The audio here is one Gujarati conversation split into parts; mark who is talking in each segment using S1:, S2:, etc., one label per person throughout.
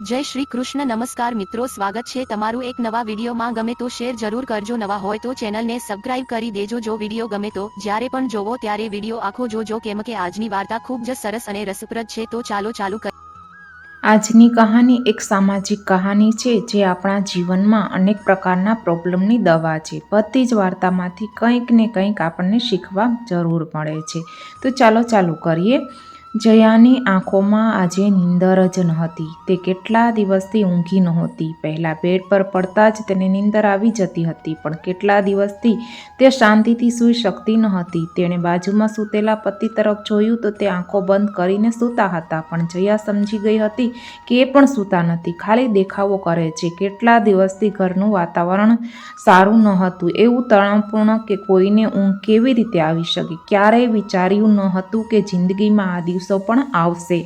S1: જય શ્રી કૃષ્ણ, નમસ્કાર મિત્રો, સ્વાગત છે તમારું એક નવા વિડીયોમાં. ગમે તો શેર જરૂર કરજો, નવા હોય તો ચેનલને સબસ્ક્રાઇબ કરી દેજો. જો વીડિયો ગમે તો જ્યારે પણ જોવો ત્યારે વીડિયો આખો જોજો, કેમ કે આજની વાર્તા ખૂબ જ સરસ અને રસપ્રદ છે. તો ચાલો ચાલુ કર
S2: આજની કહાની એક સામાજિક કહાની છે, જે આપણા જીવનમાં અનેક પ્રકારના પ્રોબ્લેમની દવા છે. બધી જ વાર્તામાંથી કંઈક ને કંઈક આપણને શીખવા જરૂર મળે છે. તો ચાલો ચાલુ કરીએ. જયાની આંખોમાં આજે નીંદર જ નહોતી. તે કેટલા દિવસથી ઊંઘી નહોતી. પહેલાં બેડ પર પડતા જ તેને નીંદર આવી જતી હતી, પણ કેટલા દિવસથી તે શાંતિથી સૂઈ શકતી ન હતી તેણે બાજુમાં સૂતેલા પતિ તરફ જોયું તો તે આંખો બંધ કરીને સૂતા હતા, પણ જયા સમજી ગઈ હતી કે એ પણ સૂતા નથી. ખાલી દેખાવો કરે છે. કેટલા દિવસથી ઘરનું વાતાવરણ સારું ન હતું એવું તણાવપૂર્ણ કે કોઈને ઊંઘ કેવી રીતે આવી શકે? ક્યારેય વિચાર્યું ન હતું કે જિંદગીમાં આ દિવસો પણ આવશે.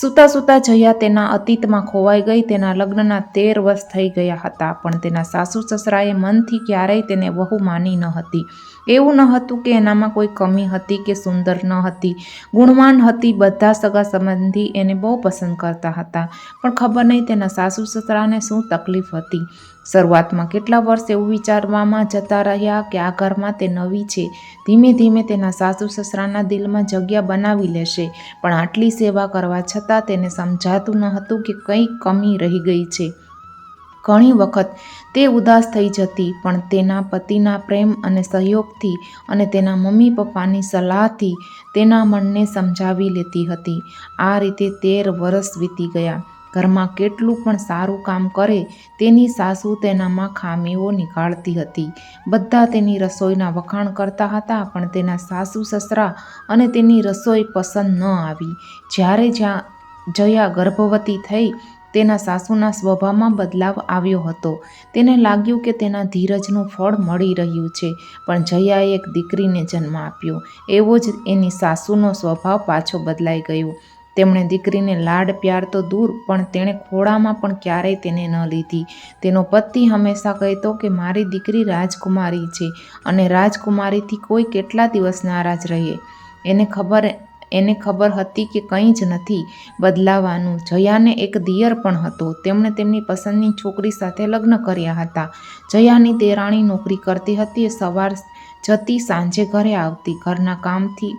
S2: સૂતા સૂતા જયા તેના અતીતમાં ખોવાઈ ગઈ, તેના લગ્નના તેર વર્ષ થઈ ગયા હતા, પણ તેના સાસુ સસરાએ મનથી ક્યારેય તેને વહુ માની ન હતી. એવું ન હતું કે એનામાં કોઈ કમી હતી કે સુંદર ન હતી. ગુણવાન હતી બધા સગા સંબંધી એને બહુ પસંદ કરતા હતા. પણ ખબર નહીં તેના સાસુ સસરાને શું તકલીફ હતી. શરૂઆતમાં કેટલા વર્ષ એવું વિચારવામાં જતા રહ્યા કે આ ઘરમાં તે નવી છે. ધીમે ધીમે તેના સાસુ સસરાના દિલમાં જગ્યા બનાવી લેશે. પણ આટલી સેવા કરવા છતાં તેને સમજાતું ન હતું કે કંઈ કમી રહી ગઈ છે. ઘણી વખત તે ઉદાસ થઈ જતી, પણ તેના પતિના પ્રેમ અને સહયોગથી અને તેના મમ્મી પપ્પાની સલાહથી તેના મનને સમજાવી લેતી હતી. આ રીતે તેર વર્ષ વીતી ગયા. ઘરમાં કેટલું પણ સારું કામ કરે, તેની સાસુ તેનામાં ખામીઓ નીકાળતી હતી. બધા તેની રસોઈના વખાણ કરતા હતા, પણ તેના સાસુ, સસરા અને તેની રસોઈ પસંદ ન આવી. જ્યારે જ્યાં જયા ગર્ભવતી થઈ તેના સાસુના સ્વભાવમાં બદલાવ આવ્યો હતો. તેને લાગ્યું કે તેના ધીરજનું ફળ મળી રહ્યું છે, પણ જયાએ એક દીકરીને જન્મ આપ્યો. એવો જ એની સાસુનો સ્વભાવ પાછો બદલાઈ ગયો. તેમણે દીકરીને લાડ પ્યાર તો દૂર, પણ તેણે ખોળામાં પણ ક્યારેય તેને ન લીધી. તેનો પતિ હંમેશા કહેતો કે મારી દીકરી રાજકુમારી છે અને રાજકુમારીથી કોઈ કેટલા દિવસ નારાજ રહે? એને ખબર એને ખબર હતી કે કંઈ જ નથી બદલાવાનું. જયાને એક દિયર પણ હતો. તેમણે તેમની પસંદની છોકરી સાથે લગ્ન કર્યા હતા. જયાની દેરાણી નોકરી કરતી હતી સવાર જતી સાંજે ઘરે આવતી. ઘરના કામથી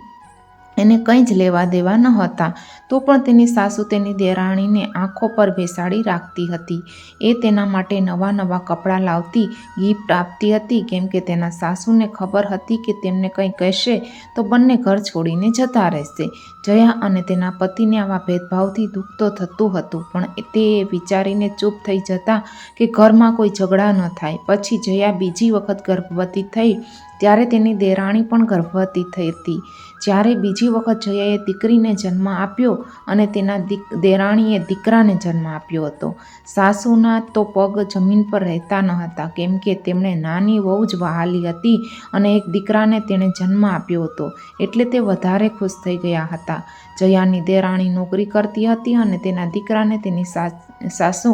S2: એને કંઈ જ લેવા દેવા ન હતા. તો પણ તેની સાસુ તેની દેરાણીને આંખો પર બેસાડી રાખતી હતી. એ તેના માટે નવા નવા કપડાં લાવતી, ગિફ્ટ આપતી હતી. કેમ કે તેના સાસુને ખબર હતી કે તેમને કંઈ કહેશે તો બંને ઘર છોડીને જતા રહેશે. જયા અને તેના પતિને આવા ભેદભાવથી દુઃખ તો થતું હતું. પણ તે વિચારીને ચૂપ થઈ જતા કે ઘરમાં કોઈ ઝઘડા ન થાય. પછી જયા બીજી વખત ગર્ભવતી થઈ. ત્યારે તેની દેરાણી પણ ગર્ભવતી થઈ હતી. જ્યારે બીજી વખત જયાએ દીકરીને જન્મ આપ્યો અને તેના દીક, દેરાણીએ દીકરાને જન્મ આપ્યો હતો. સાસુના તો પગ જમીન પર રહેતા ન હતા. કેમ કે તેમણે નાની બહુ જ વહાલી હતી અને એક દીકરાને તેણે જન્મ આપ્યો હતો. એટલે તે વધારે ખુશ થઈ ગયા હતા. જયાની દેરાણી નોકરી કરતી હતી અને તેના દીકરાને તેની સાસુ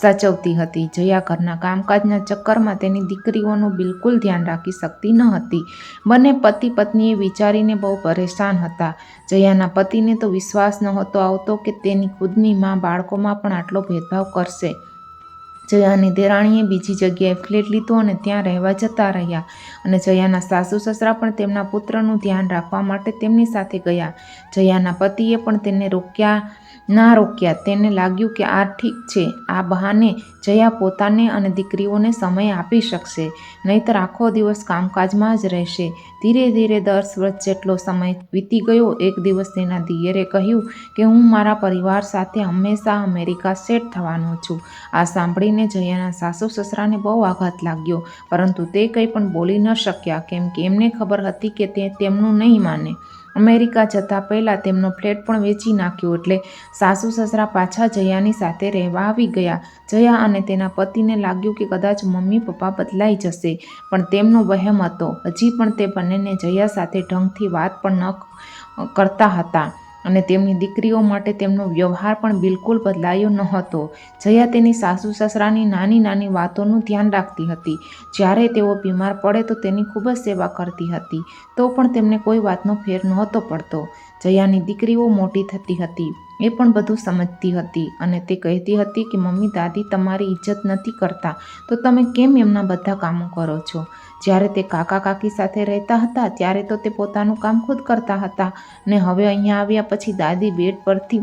S2: સાચવતી હતી. જયા ઘરના કામકાજના ચક્કરમાં તેની દીકરીઓનું બિલકુલ ધ્યાન રાખી શકતી ન હતી. બંને પતિ પત્નીએ વિચારીને બહુ પરેશાન હતા. જયાના પતિને તો વિશ્વાસ નહોતો આવતો કે તેની ખુદની માં બાળકોમાં પણ આટલો ભેદભાવ કરશે. જયાની દેરાણીએ બીજી જગ્યાએ ફ્લેટ લીધો અને ત્યાં રહેવા જતા રહ્યા. અને જયાના સાસુ સસરા પણ તેમના પુત્રનું ધ્યાન રાખવા માટે તેમની સાથે ગયા. જયાના પતિએ પણ તેને રોક્યા ના રોક્યા. તેને લાગ્યું કે આ ઠીક છે. આ બહાને જયા પોતાને અને દીકરીઓને સમય આપી શકશે. નહીંતર આખો દિવસ કામકાજમાં જ રહેશે. ધીરે ધીરે દસ વર્ષ જેટલો સમય વીતી ગયો. એક દિવસ તેના દિયરે કહ્યું કે હું મારા પરિવાર સાથે હંમેશા અમેરિકા સેટ થવાનો છું. આ સાંભળીને જયાના સાસુ સસરાને બહુ આઘાત લાગ્યો. પરંતુ તે કંઈ પણ બોલી ન શક્યા. કેમ કે એમને ખબર હતી કે તે તેમનું નહીં માને. અમેરિકા જતાં પહેલાં તેમનો ફ્લેટ પણ વેચી નાખ્યો એટલે સાસુ સસરા પાછા જયાની સાથે રહેવા આવી ગયા. જયા અને તેના પતિને લાગ્યું કે કદાચ મમ્મી પપ્પા બદલાઈ જશે, પણ તેમનો વહેમ હતો. હજી પણ તે બંનેને જયા સાથે ઢંગથી વાત પણ ન કરતા હતા. અને તેમની દીકરીઓ માટે તેમનો વ્યવહાર પણ બિલકુલ બદલાયો ન હતો જયા તેની સાસુ સસરાની નાની નાની વાતોનું ધ્યાન રાખતી હતી. જ્યારે તેઓ બીમાર પડે તો તેની ખૂબ જ સેવા કરતી હતી. તો પણ તેમને કોઈ વાતનો ફેર નહોતો પડતો. જયાની દીકરીઓ મોટી થતી હતી. એ પણ બધું સમજતી હતી અને તે કહેતી હતી કે, મમ્મી, દાદી તમારી ઇજ્જત નથી કરતા. તો તમે કેમ એમના બધા કામો કરો છો? જ્યારે તે કાકા કાકી સાથે રહેતા હતા, ત્યારે તો તે પોતાનું કામ ખુદ કરતા હતા. ને હવે અહીંયા આવ્યા પછી દાદી બેડ પરથી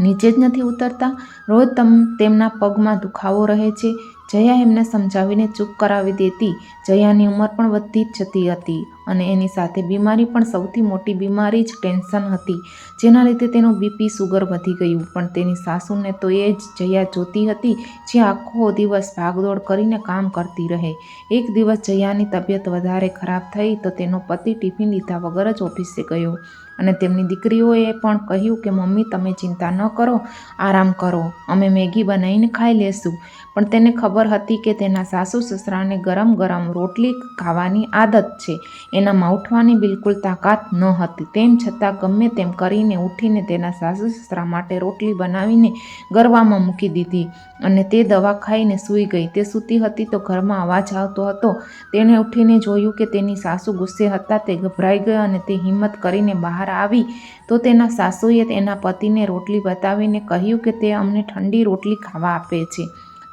S2: નીચે જ નથી ઉતરતા. રોજ તમ, તેમના પગમાં દુખાવો રહે છે. જયા એમને સમજાવીને ચૂપ કરાવી દેતી. જયાની ઉંમર પણ વધતી જ જતી હતી અને એની સાથે બીમારી પણ સૌથી મોટી બીમારી જ ટેન્શન હતી, જેના લીધે તેનું બીપી સુગર વધી ગયું. પણ તેની સાસુને તો એ જ જયા જોતી હતી, જે આખો દિવસ ભાગદોડ કરીને કામ કરતી રહે. એક દિવસ જયાની તબિયત વધારે ખરાબ થઈ તો તેનો પતિ ટિફિન લીધા વગર જ ઓફિસે ગયો અને તેમની દીકરીઓએ પણ કહ્યું કે, મમ્મી, તમે ચિંતા ન કરો, આરામ કરો. અમે મેગી બનાવીને ખાઈ લેશું. પણ તેને ખબર હતી કે તેના સાસુ સસરાને ગરમ ગરમ રોટલી ખાવાની આદત છે. એનામાં ઉઠવાની બિલકુલ તાકાત ન હતી. તેમ છતાં ગમે તેમ કરીને ઉઠીને તેના સાસુ સસરા માટે રોટલી બનાવીને ગરવામાં મૂકી દીધી અને તે દવા ખાઈને સૂઈ ગઈ. તે સૂતી હતી તો ઘરમાં અવાજ આવતો હતો. તેણે ઉઠીને જોયું કે તેની સાસુ ગુસ્સે હતા, તે ગભરાઈ ગઈ અને તે હિંમત કરીને બહાર આવી. તો તેના સાસુએ તેના પતિને રોટલી બતાવીને કહ્યું કે તે અમને ઠંડી રોટલી ખાવા આપે છે.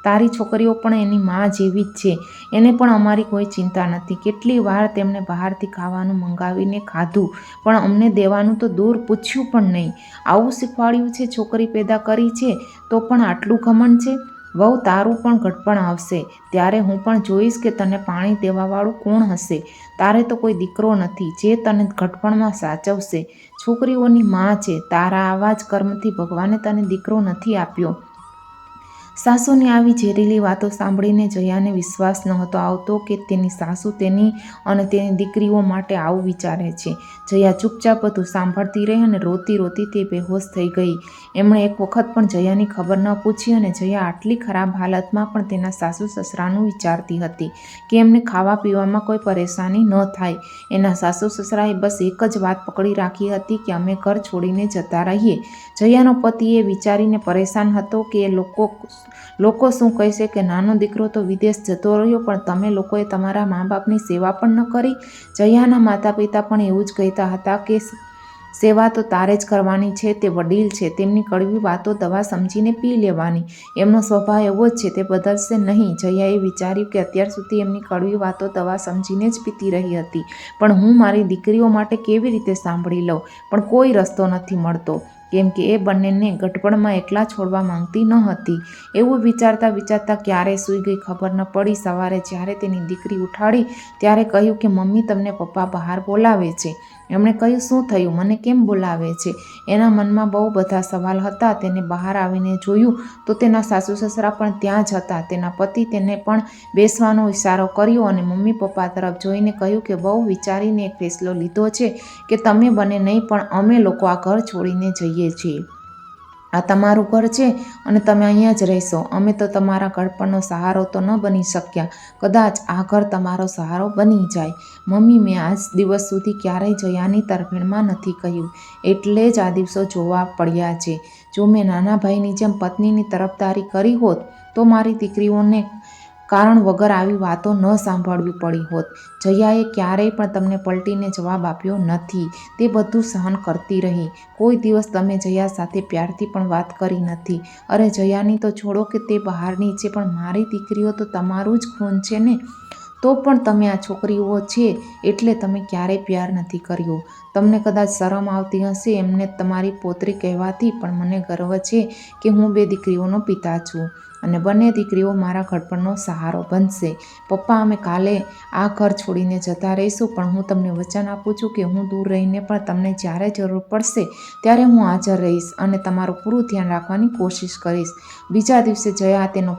S2: તારી છોકરીઓ પણ એની મા જેવી જ છે. એને પણ અમારી કોઈ ચિંતા નથી. કેટલી વાર તેમણે બહારથી ખાવાનું મંગાવીને ખાધું, પણ અમને દેવાનું તો દૂર પૂછ્યું પણ નહીં. આવું શીખવાડ્યું છે, છોકરી પેદા કરી છે, તો પણ આટલું ઘમંડ છે? વહુ, તારું પણ ઘટપણ આવશે. ત્યારે હું પણ જોઈશ કે તને પાણી દેવાવાળું કોણ હશે. તારે તો કોઈ દીકરો નથી, જે તને ઘટપણમાં સાચવશે. છોકરીઓની માં છે. તારા આવા જ કર્મથી ભગવાને તને દીકરો નથી આપ્યો. સાસુની આવી ઝેરીલી વાતો સાંભળીને જયાને વિશ્વાસ નહોતો આવતો કે તેની સાસુ તેની અને તેની દીકરીઓ માટે આવું વિચારે છે. જયા ચૂપચાપ બધું સાંભળતી રહી અને રોતી રોતી તે બેહોશ થઈ ગઈ. એમણે એક વખત પણ જયાની ખબર ન પૂછી અને જયા આટલી ખરાબ હાલતમાં પણ તેના સાસુ સસરાનું વિચારતી હતી કે એમને ખાવા પીવામાં કોઈ પરેશાની ન થાય. એના સાસુ સસરાએ બસ એક જ વાત પકડી રાખી હતી કે અમે ઘર છોડીને જતા રહીએ. જયાનો પતિ એ વિચારીને પરેશાન હતો કે એ લોકો લોકો શું કહેશે કે નાનો દીકરો તો વિદેશ જતો રહ્યો, પણ તમે લોકોએ તમારા મા બાપની સેવા પણ ન કરી. જયાના માતા પિતા પણ એવું જ કહેતા હતા કે સેવા તો તારે જ કરવાની છે, તે વડીલ છે, તેમની કડવી વાતો દવા સમજીને પી લેવાની. એમનો સ્વભાવ એવો જ છે, તે બદલશે નહીં. જયાએ વિચાર્યું કે અત્યાર સુધી એમની કડવી વાતો દવા સમજીને જ પીતી રહી હતી. પણ હું મારી દીકરીઓ માટે કેવી રીતે સાંભળી લઉં? પણ કોઈ રસ્તો નથી મળતો. કેમ કે એ બંનેને ગટપણમાં એકલા છોડવા માંગતી ન હતી. એવું વિચારતા વિચારતા ક્યારે સૂઈ ગઈ ખબર ન પડી. સવારે જ્યારે તેની દીકરી ઉઠાડી, ત્યારે કહ્યું કે, મમ્મી, તમને પપ્પા બહાર બોલાવે છે. એમણે કહ્યું, શું થયું? મને કેમ બોલાવે છે? એના મનમાં બહુ બધા સવાલ હતા. તેને બહાર આવીને જોયું તો તેના સાસુ સસરા પણ ત્યાં જ હતા. તેના પતિ તેને પણ બેસવાનો ઇશારો કર્યો અને મમ્મી પપ્પા તરફ જોઈને કહ્યું કે, બહુ વિચારીને એક ફેસલો લીધો છે કે, તમે બને નહીં, પણ અમે લોકો આ ઘર છોડીને જઈએ. છીએ. આ તમારું ઘર છે અને તમે અહીંયા જ રહેશો. અમે તો તમારા ઘડપણનો સહારો તો ન બની શક્યા. કદાચ આ ઘર તમારો સહારો બની જાય. મમ્મી, મેં આજ દિવસ સુધી ક્યારેય જયાની તરફેણમાં નથી કહ્યું. એટલે જ આ દિવસો જોવા પડ્યા છે. જો મેં નાના ભાઈની જેમ પત્નીની તરફદારી કરી હોત, તો મારી દીકરીઓને કારણ વગર આવી વાતો ન સાંભળવી પડી હોત. જયાએ ક્યારેય પણ તમને પલટીને જવાબ આપ્યો નથી. તે બધું સહન કરતી રહી. કોઈ દિવસ તમે જયા સાથે પ્યારથી પણ વાત કરી નથી. અરે જયાની તો છોડો કે તે બહારની છે, પણ મારી દીકરીઓ તો તમારું જ ખૂન છે ને? તો પણ તમે આ છોકરીઓ છે એટલે તમે ક્યારેય પ્યાર નથી કર્યો. તમને કદાચ શરમ આવતી હશે, એમને તમારી પોતરી કહેવાથી પણ મને ગર્વ છે કે હું બે દીકરીઓનો પિતા છું અને બંને દીકરીઓ મારા ઘડપણનો સહારો બનશે. પપ્પા, અમે કાલે આ ઘર છોડીને જતા રહીશું, પણ હું તમને વચન આપું છું કે હું દૂર રહીને પણ તમને જ્યારે જરૂર પડશે ત્યારે હું હાજર રહીશ અને તમારું પૂરું ધ્યાન રાખવાની કોશિશ કરીશ. બીજા દિવસે જયા તેનો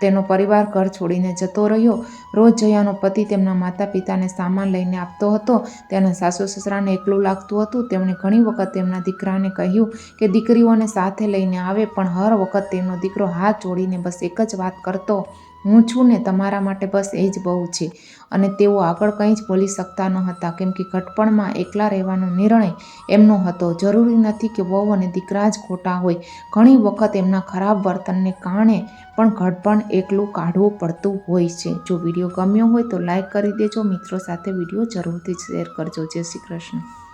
S2: તેનો પરિવાર ઘર છોડીને જતો રહ્યો. રોજ જયાનો પતિ તેમના માતા પિતાને સામાન લઈને આપતો હતો. તેના સાસુ સસરાને એકલું લાગતું હતું. તેમણે ઘણી વખત તેમના દીકરાને કહ્યું કે દીકરીઓને સાથે લઈને આવે, પણ હર વખત તેમનો દીકરો હાથ જોડીને બસ એક જ વાત કરતો, હું છું ને તમારા માટે બસ એ જ બહુ છે. અને તેઓ આગળ કંઈ જ બોલી શકતા ન હતા, કેમ કે ઘટપણમાં એકલા રહેવાનો નિર્ણય એમનો હતો. જરૂરી નથી કે વહુ અને દીકરા જ ખોટા હોય. ઘણી વખત એમના ખરાબ વર્તનને કારણે પણ ઘટપણ એકલું કાઢવું પડતું હોય છે. જો વીડિયો ગમ્યો હોય તો લાઈક કરી દેજો. મિત્રો સાથે વીડિયો જરૂરથી શેર કરજો. જય શ્રી કૃષ્ણ.